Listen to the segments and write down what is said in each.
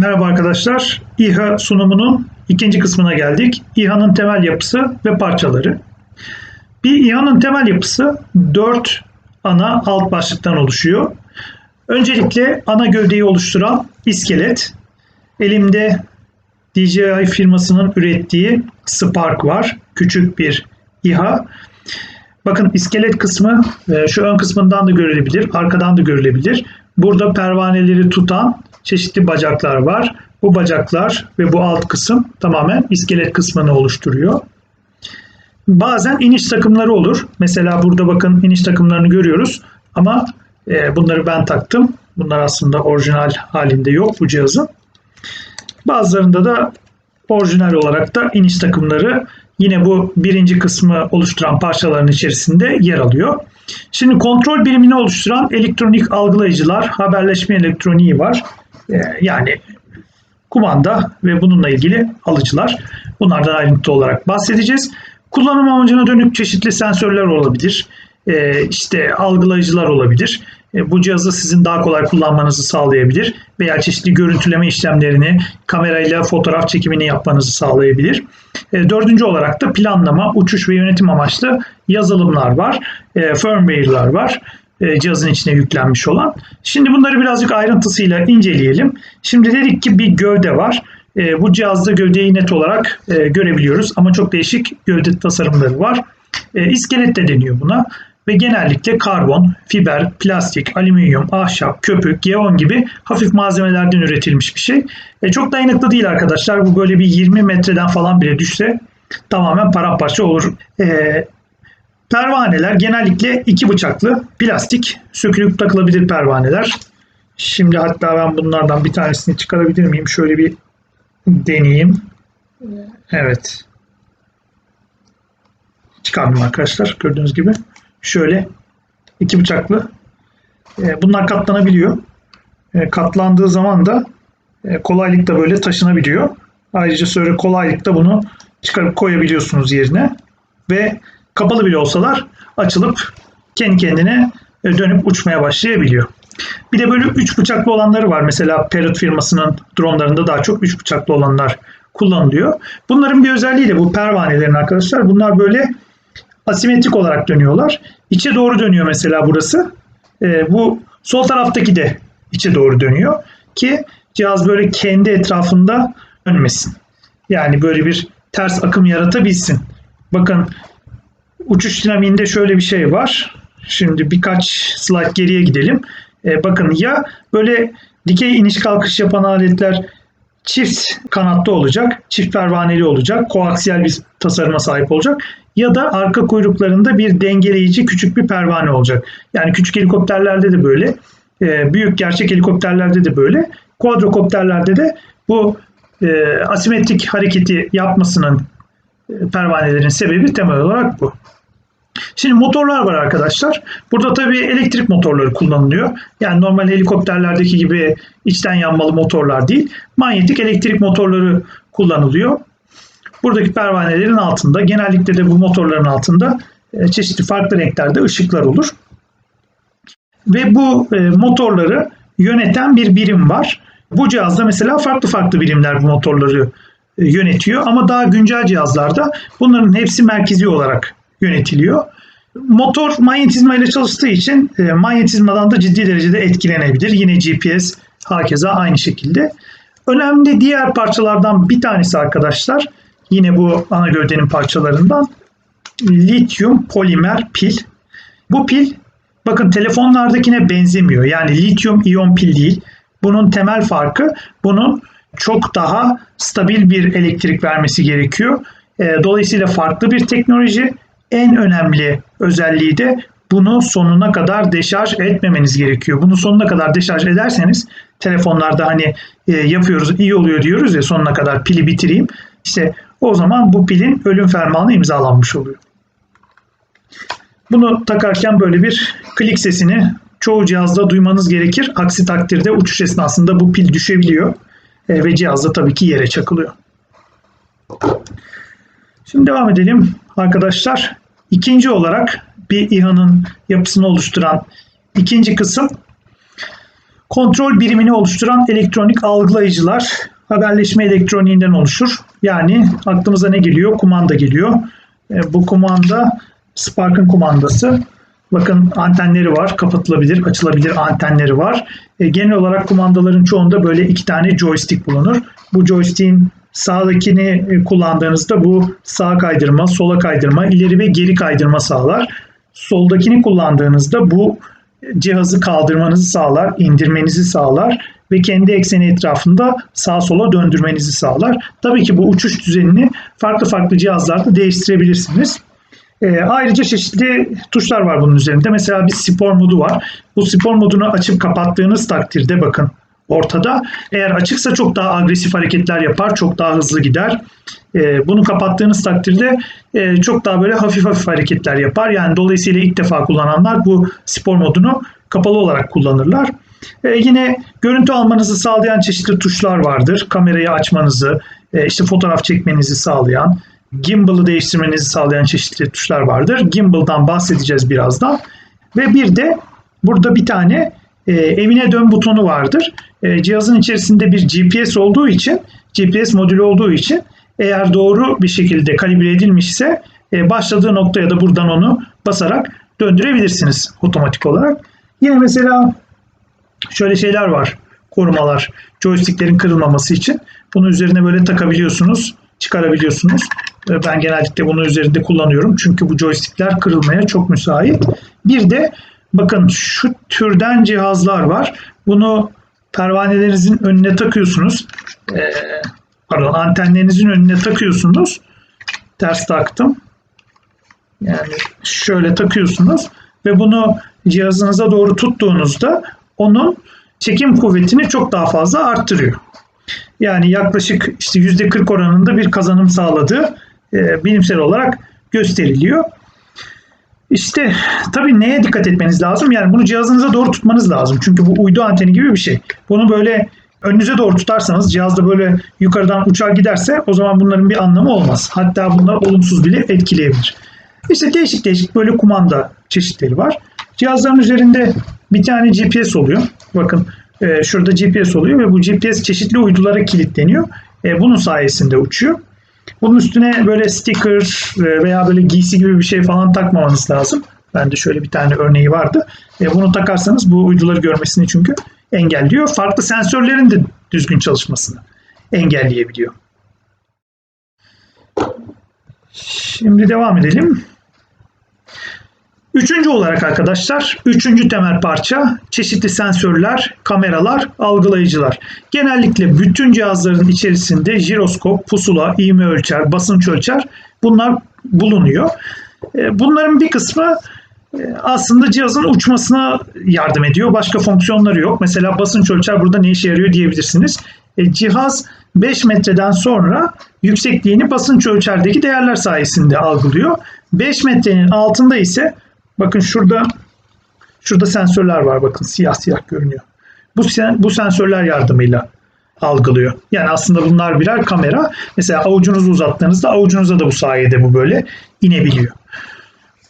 Merhaba arkadaşlar. İHA sunumunun ikinci kısmına geldik. İHA'nın temel yapısı ve parçaları. Bir İHA'nın temel yapısı dört ana alt başlıktan oluşuyor. Öncelikle ana gövdeyi oluşturan iskelet. Elimde DJI firmasının ürettiği Spark var. Küçük bir İHA. Bakın iskelet kısmı e, şu ön kısmından da görülebilir, arkadan da görülebilir. Burada pervaneleri tutan çeşitli bacaklar var. Bu bacaklar ve bu alt kısım tamamen iskelet kısmını oluşturuyor. Bazen iniş takımları olur. Mesela burada bakın iniş takımlarını görüyoruz ama e, bunları ben taktım. Bunlar aslında orijinal halinde yok bu cihazın. Bazılarında da orijinal olarak da iniş takımları yine bu birinci kısmı oluşturan parçaların içerisinde yer alıyor. Şimdi kontrol birimini oluşturan elektronik algılayıcılar, haberleşme elektroniği var. Ee, yani kumanda ve bununla ilgili alıcılar. Bunlardan ayrıntı olarak bahsedeceğiz. Kullanım amacına dönük çeşitli sensörler olabilir. Ee, işte algılayıcılar olabilir. Ee, bu cihazı sizin daha kolay kullanmanızı sağlayabilir veya çeşitli görüntüleme işlemlerini, kamerayla fotoğraf çekimini yapmanızı sağlayabilir. Dördüncü olarak da planlama, uçuş ve yönetim amaçlı yazılımlar var, firmware'lar var cihazın içine yüklenmiş olan. Şimdi bunları birazcık ayrıntısıyla inceleyelim. Şimdi dedik ki bir gövde var. Bu cihazda gövdeyi net olarak görebiliyoruz ama çok değişik gövde tasarımları var. İskelet de deniyor buna ve genellikle karbon, fiber, plastik, alüminyum, ahşap, köpük, geon gibi hafif malzemelerden üretilmiş bir şey. E, çok dayanıklı değil arkadaşlar. Bu böyle bir 20 metreden falan bile düşse tamamen paramparça olur. E, pervaneler genellikle iki bıçaklı plastik sökülüp takılabilir pervaneler. Şimdi hatta ben bunlardan bir tanesini çıkarabilir miyim? Şöyle bir deneyeyim. Evet. Çıkardım arkadaşlar gördüğünüz gibi şöyle iki bıçaklı. E, bunlar katlanabiliyor. E, katlandığı zaman da e, kolaylıkla böyle taşınabiliyor. Ayrıca sonra kolaylıkla bunu çıkarıp koyabiliyorsunuz yerine ve kapalı bile olsalar açılıp kendi kendine dönüp uçmaya başlayabiliyor. Bir de böyle üç bıçaklı olanları var. Mesela Parrot firmasının dronlarında daha çok üç bıçaklı olanlar kullanılıyor. Bunların bir özelliği de bu pervanelerin arkadaşlar. Bunlar böyle asimetrik olarak dönüyorlar. İçe doğru dönüyor mesela burası. E, bu sol taraftaki de içe doğru dönüyor ki cihaz böyle kendi etrafında dönmesin. Yani böyle bir ters akım yaratabilsin. Bakın uçuş dinamiğinde şöyle bir şey var. Şimdi birkaç slide geriye gidelim. E, bakın ya böyle dikey iniş kalkış yapan aletler çift kanatlı olacak, çift pervaneli olacak, koaksiyel bir tasarıma sahip olacak ya da arka kuyruklarında bir dengeleyici küçük bir pervane olacak. Yani küçük helikopterlerde de böyle, e, büyük gerçek helikopterlerde de böyle, kuadrokopterlerde de bu e, asimetrik hareketi yapmasının e, pervanelerin sebebi temel olarak bu. Şimdi motorlar var arkadaşlar. Burada tabii elektrik motorları kullanılıyor. Yani normal helikopterlerdeki gibi içten yanmalı motorlar değil. Manyetik elektrik motorları kullanılıyor. Buradaki pervanelerin altında genellikle de bu motorların altında e, çeşitli farklı renklerde ışıklar olur. Ve bu e, motorları yöneten bir birim var. Bu cihazda mesela farklı farklı birimler bu motorları e, yönetiyor ama daha güncel cihazlarda bunların hepsi merkezi olarak yönetiliyor. Motor manyetizma ile çalıştığı için manyetizmadan da ciddi derecede etkilenebilir. Yine GPS hakeza aynı şekilde. Önemli diğer parçalardan bir tanesi arkadaşlar Yine bu ana gövdenin parçalarından lityum polimer pil. Bu pil bakın telefonlardakine benzemiyor. Yani lityum iyon pil değil. Bunun temel farkı bunun çok daha stabil bir elektrik vermesi gerekiyor. Ee, dolayısıyla farklı bir teknoloji. En önemli özelliği de bunu sonuna kadar deşarj etmemeniz gerekiyor. Bunu sonuna kadar deşarj ederseniz telefonlarda hani e, yapıyoruz iyi oluyor diyoruz ya sonuna kadar pili bitireyim. İşte o zaman bu pilin ölüm fermanı imzalanmış oluyor. Bunu takarken böyle bir klik sesini çoğu cihazda duymanız gerekir. Aksi takdirde uçuş esnasında bu pil düşebiliyor e, ve cihazda tabii ki yere çakılıyor. Şimdi devam edelim arkadaşlar. İkinci olarak bir İHA'nın yapısını oluşturan ikinci kısım Kontrol birimini oluşturan elektronik algılayıcılar haberleşme elektroniğinden oluşur. Yani aklımıza ne geliyor? Kumanda geliyor. E, bu kumanda Spark'ın kumandası. Bakın antenleri var. Kapatılabilir, açılabilir antenleri var. E, genel olarak kumandaların çoğunda böyle iki tane joystick bulunur. Bu joystick'in sağdakini e, kullandığınızda bu sağ kaydırma, sola kaydırma, ileri ve geri kaydırma sağlar. Soldakini kullandığınızda bu cihazı kaldırmanızı sağlar, indirmenizi sağlar ve kendi ekseni etrafında sağa sola döndürmenizi sağlar. Tabii ki bu uçuş düzenini farklı farklı cihazlarda değiştirebilirsiniz. E, ayrıca çeşitli tuşlar var bunun üzerinde. Mesela bir spor modu var. Bu spor modunu açıp kapattığınız takdirde bakın ortada. Eğer açıksa çok daha agresif hareketler yapar, çok daha hızlı gider. E, bunu kapattığınız takdirde e, çok daha böyle hafif hafif hareketler yapar. Yani dolayısıyla ilk defa kullananlar bu spor modunu kapalı olarak kullanırlar. E, yine görüntü almanızı sağlayan çeşitli tuşlar vardır. Kamerayı açmanızı, e, işte fotoğraf çekmenizi sağlayan, gimbal'ı değiştirmenizi sağlayan çeşitli tuşlar vardır. Gimbal'dan bahsedeceğiz birazdan. Ve bir de burada bir tane e, evine dön butonu vardır. E, cihazın içerisinde bir GPS olduğu için, GPS modülü olduğu için eğer doğru bir şekilde kalibre edilmişse e, başladığı noktaya da buradan onu basarak döndürebilirsiniz otomatik olarak. Yine mesela şöyle şeyler var. Korumalar. Joysticklerin kırılmaması için. Bunu üzerine böyle takabiliyorsunuz. Çıkarabiliyorsunuz. Ben genellikle bunu üzerinde kullanıyorum. Çünkü bu joystickler kırılmaya çok müsait. Bir de bakın şu türden cihazlar var. Bunu pervanelerinizin önüne takıyorsunuz. Ee, pardon antenlerinizin önüne takıyorsunuz. Ters taktım. Yani şöyle takıyorsunuz ve bunu cihazınıza doğru tuttuğunuzda onun çekim kuvvetini çok daha fazla arttırıyor. Yani yaklaşık işte %40 oranında bir kazanım sağladığı e, bilimsel olarak gösteriliyor. İşte tabii neye dikkat etmeniz lazım? Yani bunu cihazınıza doğru tutmanız lazım. Çünkü bu uydu anteni gibi bir şey. Bunu böyle önünüze doğru tutarsanız cihazda böyle yukarıdan uçar giderse o zaman bunların bir anlamı olmaz. Hatta bunlar olumsuz bile etkileyebilir. İşte değişik değişik böyle kumanda çeşitleri var. Cihazların üzerinde bir tane GPS oluyor. Bakın e, şurada GPS oluyor ve bu GPS çeşitli uydulara kilitleniyor. E, bunun sayesinde uçuyor. Bunun üstüne böyle sticker e, veya böyle giysi gibi bir şey falan takmamanız lazım. Bende şöyle bir tane örneği vardı. E, bunu takarsanız bu uyduları görmesini çünkü engelliyor. Farklı sensörlerin de düzgün çalışmasını engelleyebiliyor. Şimdi devam edelim. Üçüncü olarak arkadaşlar, üçüncü temel parça çeşitli sensörler, kameralar, algılayıcılar. Genellikle bütün cihazların içerisinde jiroskop, pusula, ivme ölçer, basınç ölçer bunlar bulunuyor. E, bunların bir kısmı e, aslında cihazın uçmasına yardım ediyor. Başka fonksiyonları yok. Mesela basınç ölçer burada ne işe yarıyor diyebilirsiniz. E, cihaz 5 metreden sonra yüksekliğini basınç ölçerdeki değerler sayesinde algılıyor. 5 metrenin altında ise Bakın şurada şurada sensörler var. Bakın siyah siyah görünüyor. Bu, bu sensörler yardımıyla algılıyor. Yani aslında bunlar birer kamera. Mesela avucunuzu uzattığınızda avucunuza da bu sayede bu böyle inebiliyor.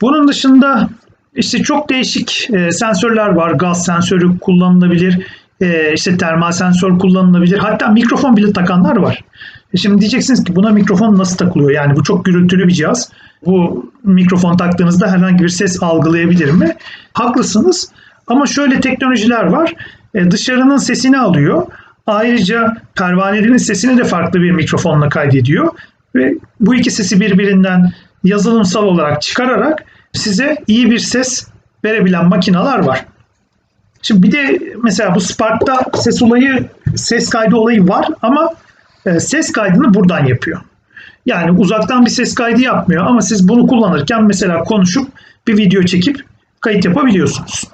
Bunun dışında işte çok değişik e, sensörler var. Gaz sensörü kullanılabilir. E, işte termal sensör kullanılabilir. Hatta mikrofon bile takanlar var. E şimdi diyeceksiniz ki buna mikrofon nasıl takılıyor? Yani bu çok gürültülü bir cihaz. Bu mikrofon taktığınızda herhangi bir ses algılayabilir mi? Haklısınız. Ama şöyle teknolojiler var. E, dışarının sesini alıyor. Ayrıca pervanelerin sesini de farklı bir mikrofonla kaydediyor. Ve bu iki sesi birbirinden yazılımsal olarak çıkararak size iyi bir ses verebilen makineler var. Şimdi bir de mesela bu Spark'ta ses olayı, ses kaydı olayı var ama ses kaydını buradan yapıyor. Yani uzaktan bir ses kaydı yapmıyor ama siz bunu kullanırken mesela konuşup bir video çekip kayıt yapabiliyorsunuz.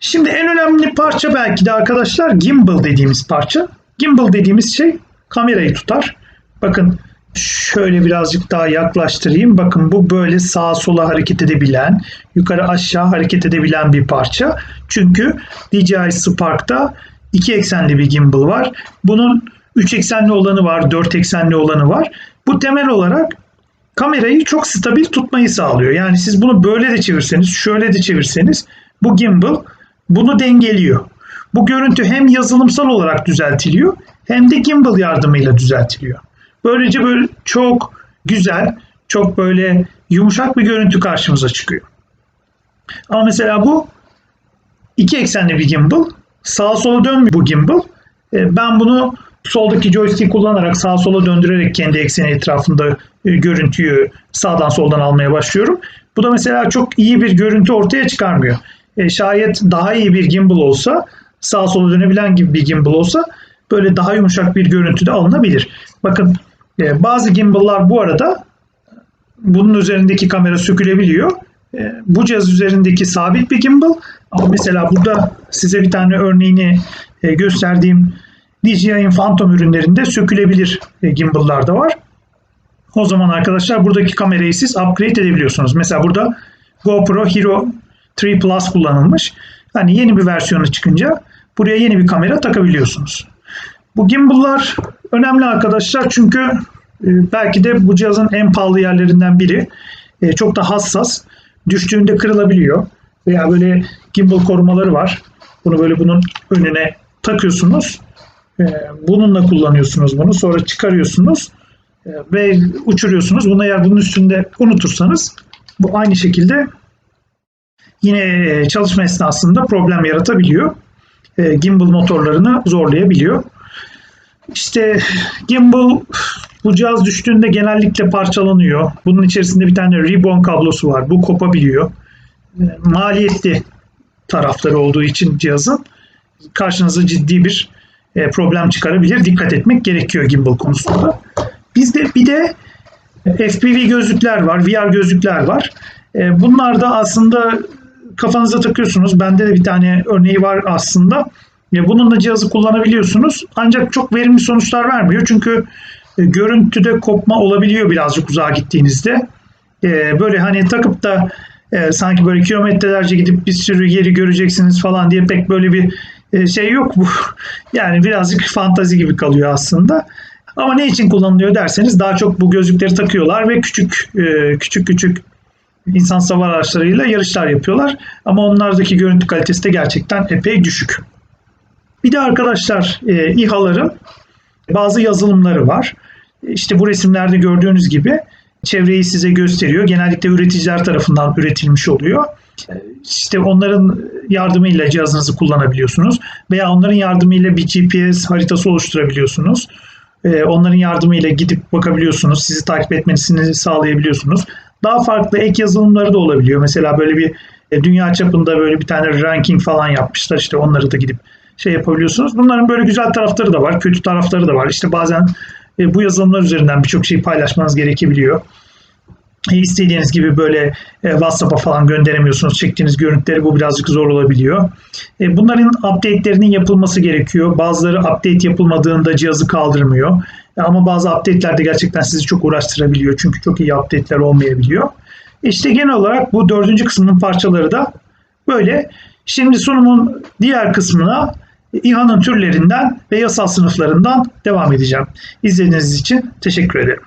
Şimdi en önemli parça belki de arkadaşlar gimbal dediğimiz parça. Gimbal dediğimiz şey kamerayı tutar. Bakın şöyle birazcık daha yaklaştırayım. Bakın bu böyle sağa sola hareket edebilen, yukarı aşağı hareket edebilen bir parça. Çünkü DJI Spark'ta iki eksenli bir gimbal var. Bunun 3 eksenli olanı var, 4 eksenli olanı var. Bu temel olarak kamerayı çok stabil tutmayı sağlıyor. Yani siz bunu böyle de çevirseniz, şöyle de çevirseniz bu gimbal bunu dengeliyor. Bu görüntü hem yazılımsal olarak düzeltiliyor hem de gimbal yardımıyla düzeltiliyor. Böylece böyle çok güzel, çok böyle yumuşak bir görüntü karşımıza çıkıyor. Ama mesela bu iki eksenli bir gimbal. Sağa sola dönmüyor bu gimbal. E, Ben bunu soldaki joystick kullanarak sağa sola döndürerek kendi ekseni etrafında e, görüntüyü sağdan soldan almaya başlıyorum. Bu da mesela çok iyi bir görüntü ortaya çıkarmıyor. E, şayet daha iyi bir gimbal olsa, sağa sola dönebilen gibi bir gimbal olsa böyle daha yumuşak bir görüntü de alınabilir. Bakın bazı gimbal'lar bu arada bunun üzerindeki kamera sökülebiliyor. E, bu cihaz üzerindeki sabit bir gimbal ama mesela burada size bir tane örneğini e, gösterdiğim DJI'nin Phantom ürünlerinde sökülebilir e, gimbal'lar da var. O zaman arkadaşlar buradaki kamerayı siz upgrade edebiliyorsunuz. Mesela burada GoPro Hero 3 Plus kullanılmış. Hani yeni bir versiyonu çıkınca buraya yeni bir kamera takabiliyorsunuz. Bu gimbal'lar önemli arkadaşlar çünkü e, belki de bu cihazın en pahalı yerlerinden biri. E, Çok da hassas. Düştüğünde kırılabiliyor. Veya böyle gimbal korumaları var. Bunu böyle bunun önüne takıyorsunuz. E, Bununla kullanıyorsunuz bunu. Sonra çıkarıyorsunuz e, ve uçuruyorsunuz. Bunu eğer bunun üstünde unutursanız bu aynı şekilde yine e, çalışma esnasında problem yaratabiliyor. E, Gimbal motorlarını zorlayabiliyor. İşte gimbal bu cihaz düştüğünde genellikle parçalanıyor. Bunun içerisinde bir tane ribbon kablosu var. Bu kopabiliyor. E, Maliyetli tarafları olduğu için cihazın karşınıza ciddi bir e, problem çıkarabilir. Dikkat etmek gerekiyor gimbal konusunda. Bizde bir de FPV gözlükler var, VR gözlükler var. E, Bunlar da aslında kafanıza takıyorsunuz. Bende de bir tane örneği var aslında. E, Bununla cihazı kullanabiliyorsunuz. Ancak çok verimli sonuçlar vermiyor. Çünkü e, görüntüde kopma olabiliyor birazcık uzağa gittiğinizde. E, Böyle hani takıp da e, sanki böyle kilometrelerce gidip bir sürü yeri göreceksiniz falan diye pek böyle bir şey yok bu. Yani birazcık fantazi gibi kalıyor aslında. Ama ne için kullanılıyor derseniz daha çok bu gözlükleri takıyorlar ve küçük küçük küçük insan savar araçlarıyla yarışlar yapıyorlar. Ama onlardaki görüntü kalitesi de gerçekten epey düşük. Bir de arkadaşlar e, İHA'ların bazı yazılımları var. İşte bu resimlerde gördüğünüz gibi çevreyi size gösteriyor. Genellikle üreticiler tarafından üretilmiş oluyor. İşte onların yardımıyla cihazınızı kullanabiliyorsunuz veya onların yardımıyla bir GPS haritası oluşturabiliyorsunuz. E, Onların yardımıyla gidip bakabiliyorsunuz. Sizi takip etmesini sağlayabiliyorsunuz. Daha farklı ek yazılımları da olabiliyor. Mesela böyle bir e, dünya çapında böyle bir tane ranking falan yapmışlar. İşte onları da gidip şey yapabiliyorsunuz. Bunların böyle güzel tarafları da var, kötü tarafları da var. İşte bazen e, bu yazılımlar üzerinden birçok şeyi paylaşmanız gerekebiliyor. E, istediğiniz gibi böyle e, WhatsApp'a falan gönderemiyorsunuz. Çektiğiniz görüntüleri bu birazcık zor olabiliyor. E, bunların update'lerinin yapılması gerekiyor. Bazıları update yapılmadığında cihazı kaldırmıyor. E, ama bazı update'ler de gerçekten sizi çok uğraştırabiliyor. Çünkü çok iyi update'ler olmayabiliyor. İşte genel olarak bu dördüncü kısmının parçaları da böyle. Şimdi sunumun diğer kısmına İHA'nın türlerinden ve yasal sınıflarından devam edeceğim. İzlediğiniz için teşekkür ederim.